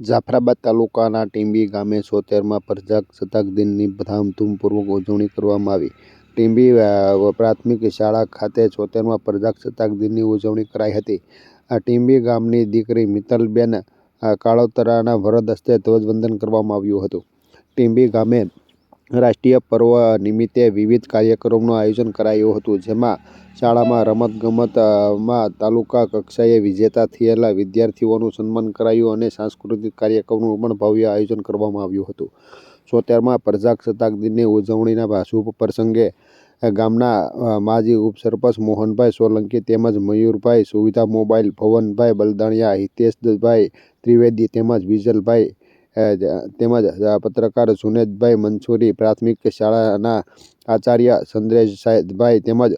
જાફરાબાદ તાલુકાના ટીંબી ગામે છોતેરમાં પ્રજાસત્તાક દિનની ધામધૂમપૂર્વક ઉજવણી કરવામાં આવી. ટીંબી પ્રાથમિક શાળા ખાતે છોતેરમાં પ્રજાસત્તાક દિનની ઉજવણી કરાઈ હતી. આ ટીંબી ગામની દીકરી મિત્તલબેન કાળોતરાના વરદ હસ્તે ધ્વજવંદન કરવામાં આવ્યું હતું. ટીંબી ગામે રાષ્ટ્રીય પર્વ નિમિત્તે વિવિધ કાર્યક્રમોનું આયોજન કરાયું હતું. જેમાં શાળામાં રમતગમતમાં તાલુકા કક્ષાએ વિજેતા થયેલા વિદ્યાર્થીઓનું સન્માન કરાયું અને સાંસ્કૃતિક કાર્યક્રમનું પણ ભવ્ય આયોજન કરવામાં આવ્યું હતું. સોતેરમાં પ્રજાસત્તાક દિનની ઉજવણીના શુભ પ્રસંગે ગામના માજી ઉપસરપંચ મોહનભાઈ સોલંકી તેમજ મયુરભાઈ સુવિધા મોબાઈલ, ભવનભાઈ બલદાણિયા, હિતેશભાઈ ત્રિવેદી તેમજ વિજલભાઈ તેમજ પત્રકાર જુનેદભાઈ મંસૂરી પ્રાથમિક શાળાના આચાર્ય ચંદ્રેશભાઈ તેમજ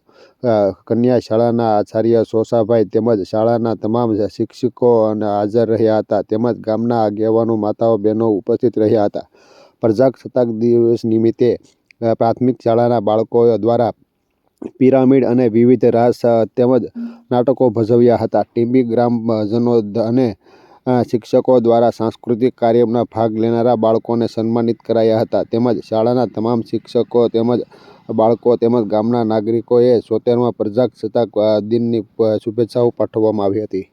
કન્યા શાળાના આચાર્ય સોસાભાઈ તેમજ શાળાના તમામ શિક્ષકો હાજર રહ્યા હતા. તેમજ ગામના આગેવાનો માતાઓ બહેનો ઉપસ્થિત રહ્યા હતા. પ્રજાસત્તાક દિવસ નિમિત્તે પ્રાથમિક શાળાના બાળકો દ્વારા પિરામિડ અને વિવિધ રાસ તેમજ નાટકો ભજવ્યા હતા. ટીમ્બી ગ્રામજનો અને શિક્ષકો દ્વારા સાંસ્કૃતિક કાર્યમાં ભાગ લેનારા બાળકોને સન્માનિત કરાયા હતા. તેમજ શાળાના તમામ શિક્ષકો તેમજ બાળકો તેમજ ગામના નાગરિકોએ સોતેરમા પ્રજાસત્તાક દિનની શુભેચ્છાઓ પાઠવવામાં આવી હતી.